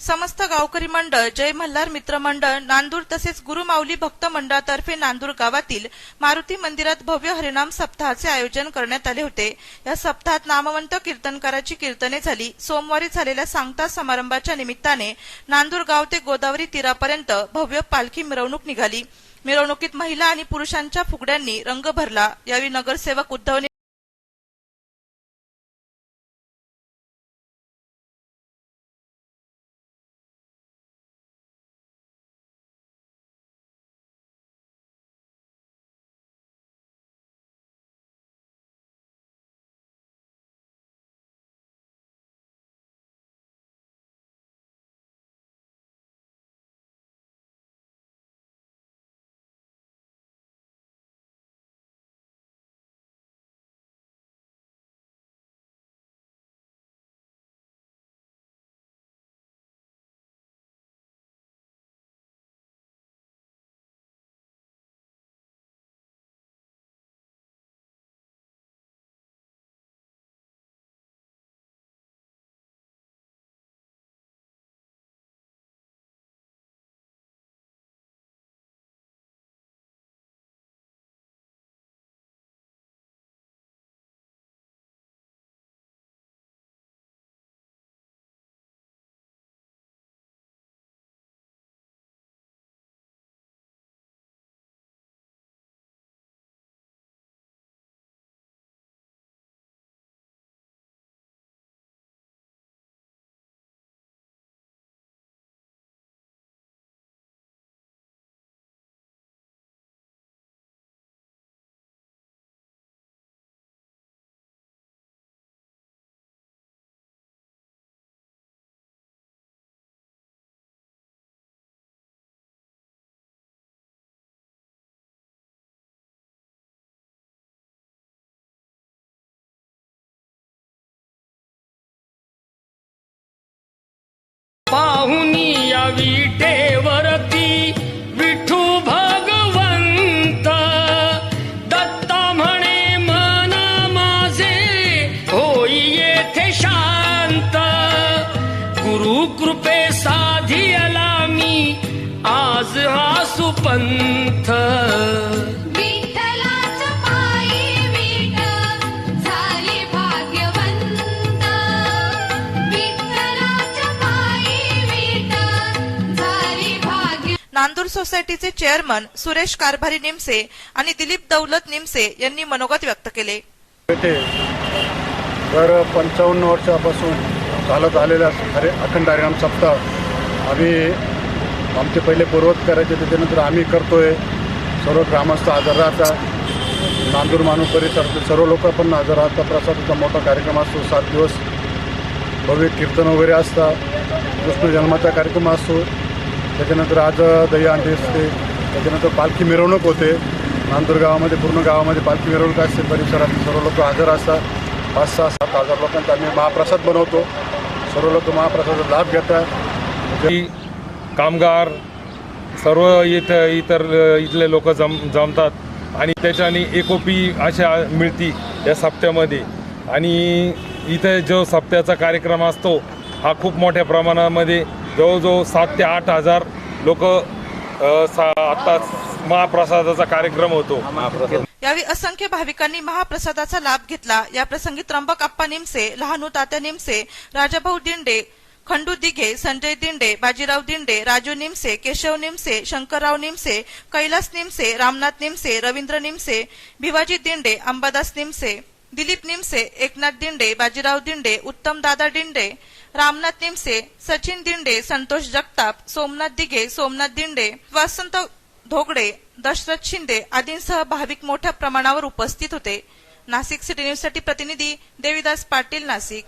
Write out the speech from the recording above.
समस्त गावकरी मंडळ जय मल्हार मित्र मंडळ नांदूर तसेच गुरुमाऊली भक्त मंडळातर्फे नांदूर गावातील मारुती मंदिरात भव्य हरिनाम सप्ताहाचे आयोजन करण्यात आले होते. या सप्ताहात नामवंत कीर्तनकाराची कीर्तने झाली. सोमवारी झालेल्या सांगता समारंभाच्या निमित्ताने नांदूर गाव ते गोदावरी तीरापर्यंत भव्य पालखी मिरवणूक निघाली. मिरवणुकीत महिला आणि पुरुषांच्या फुगड्यांनी रंग भरला. यावेळी नगरसेवक उद्धव साधियला मी आज हा सुपंथ. नांदूर सोसायटीचे चेअरमन सुरेश कारभारी निमसे आणि दिलीप दौलत निमसे यांनी मनोगत व्यक्त केले. तर पंचावन्न वर्षापासून चालत आलेल्या हरे अखंड हरिनाम सप्ताह आम्ही आमचे पहिले पूर्वत करायचे त्याच्यानंतर आम्ही करतोय. सर्व ग्रामस्थ हजर राहतात नांदूर माणूस परिसरातील सर्व लोक पण हजर राहतात प्रसादाचा मोठा कार्यक्रम असतो सात दिवस. भव्य कीर्तन वगैरे असतात कृष्ण जन्माचा कार्यक्रम असतो. त्याच्यानंतर आज दहीहंडी असते. त्याच्यानंतर पालखी मिरवणूक होते. नांदूर गावामध्ये पूर्ण गावामध्ये पालखी मिरवणूक असते. परिसरातील सर्व लोक हजर असतात. पाच सहा सात हजार लोकांचा आम्ही महाप्रसाद बनवतो. सर्व लोक महाप्रसादाचा लाभ घेतात. की कामगार सर्व इथं इतर इथले लोक जम जमतात. आणि त्याच्याने एकोपी अशा मिळती या सप्त्यामध्ये. आणि इथे जो सप्त्याचा कार्यक्रम असतो हा खूप मोठ्या प्रमाणामध्ये जवळजवळ सात ते आठ हजार लोक सा आत्ता महाप्रसादाचा कार्यक्रम होतो. यावेळी असंख्य भाविकांनी महाप्रसादाचा लाभ घेतला. या प्रसंगी त्र्यंबक आप्पा निमसे लहानू तात्या निमसे राजाभाऊ दिंडे खंडू दिघे संजय दिंडे बाजीराव दिंडे राजू निमसे केशव निमसे शंकरराव निमसे कैलास निमसे रामनाथ निमसे रवींद्र निमसे भिवाजी दिंडे अंबादास निमसे दिलीप निमसे एकनाथ दिंडे बाजीराव दिंडे उत्तम दादा दिंडे रामनाथ निमसे सचिन दिंडे संतोष जगताप सोमनाथ दिघे सोमनाथ दिंडे वसंत धोगडे दशरथ शिंदे आदींसह भाविक मोठ्या प्रमाणावर उपस्थित होते. नाशिक सिटी न्यूजसाठी प्रतिनिधी देविदास पाटील नाशिक.